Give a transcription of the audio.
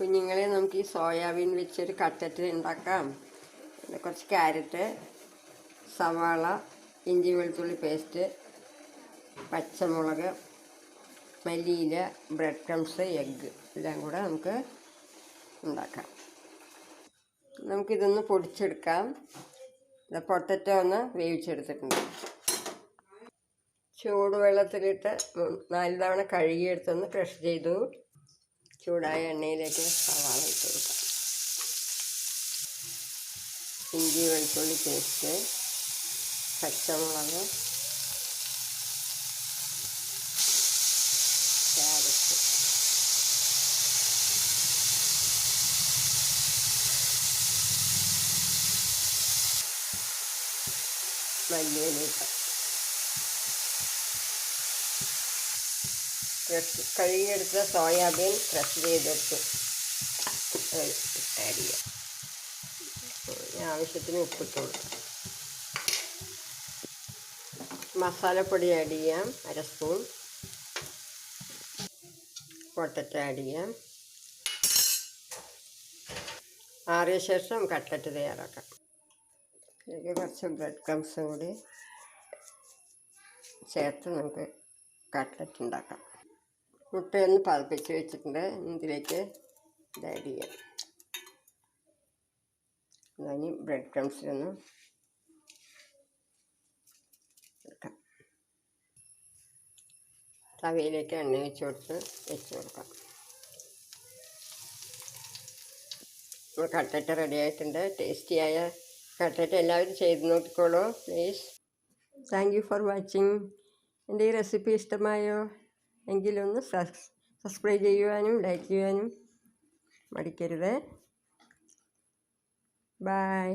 കുഞ്ഞുങ്ങളെ നമുക്ക് ഈ സോയാബീൻ വെച്ചൊരു കട്ടറ്റ് ഉണ്ടാക്കാം. കുറച്ച് ക്യാരറ്റ് സവാള ഇഞ്ചി വെളുത്തുള്ളി പേസ്റ്റ് പച്ചമുളക് മല്ലിയില ബ്രെഡ് ക്രംസ് എഗ്ഗ് എല്ലാം കൂടെ നമുക്ക് ഉണ്ടാക്കാം. നമുക്കിതൊന്ന് പൊടിച്ചെടുക്കാം. പൊട്ടറ്റോ ഒന്ന് വേവിച്ചെടുത്തിട്ടുണ്ട്. ചൂടുവെള്ളത്തിലിട്ട് നാല് തവണ കഴുകിയെടുത്തൊന്ന് ക്രഷ് ചെയ്തു. ചൂടായ എണ്ണയിലേക്ക് സവാള ഇട്ട് കൊടുക്കാം. ഇഞ്ചി വെളുത്തുള്ളി പേസ്റ്റ് പച്ചമുളക് ക്യാരറ്റ്. മല്ലിയിലിട്ട് ക്രഷ് കഴുകിയെടുത്ത സോയാബീൻ ക്രഷ് ചെയ്തെടുത്ത്. ആഡ് ചെയ്യാം. ആവശ്യത്തിന് ഉപ്പിട്ടുള്ളൂ മസാലപ്പൊടി ആഡ് ചെയ്യാം അര സ്പൂൺ പൊട്ടറ്റ ആഡ് ചെയ്യാം. ആറിയ ശേഷം കട്ട്ലറ്റ് തയ്യാറാക്കാം. ഇതിലേക്ക് കുറച്ച് ബ്രെഡ് ക്രംസും കൂടി ചേർത്ത് നമുക്ക് കട്ട്ലറ്റ് ഉണ്ടാക്കാം. മുട്ടയൊന്ന് പതപ്പിച്ച് വെച്ചിട്ടുണ്ട്. ഇതിലേക്ക് ഇത് ആഡ് ചെയ്യാം ഇനി ബ്രെഡ് ക്രംസിലൊന്ന് എടുക്കാം തവയിലേക്ക് എണ്ണ വെച്ച് കൊടുത്ത് വെച്ച് കൊടുക്കാം. നമ്മൾ കട്ടറ്റ റെഡി ആയിട്ടുണ്ട്. ടേസ്റ്റിയായ കട്ടറ്റ എല്ലാവരും ചെയ്ത് നോക്കിക്കോളൂ please thank you for watching എന്റെ ഈ റെസിപ്പി ഇഷ്ടമായോ? എങ്കിലൊന്ന് സബ്സ്ക്രൈബ് ചെയ്യുവാനും ലൈക്ക് ചെയ്യാനും മടിക്കരുത് ബൈ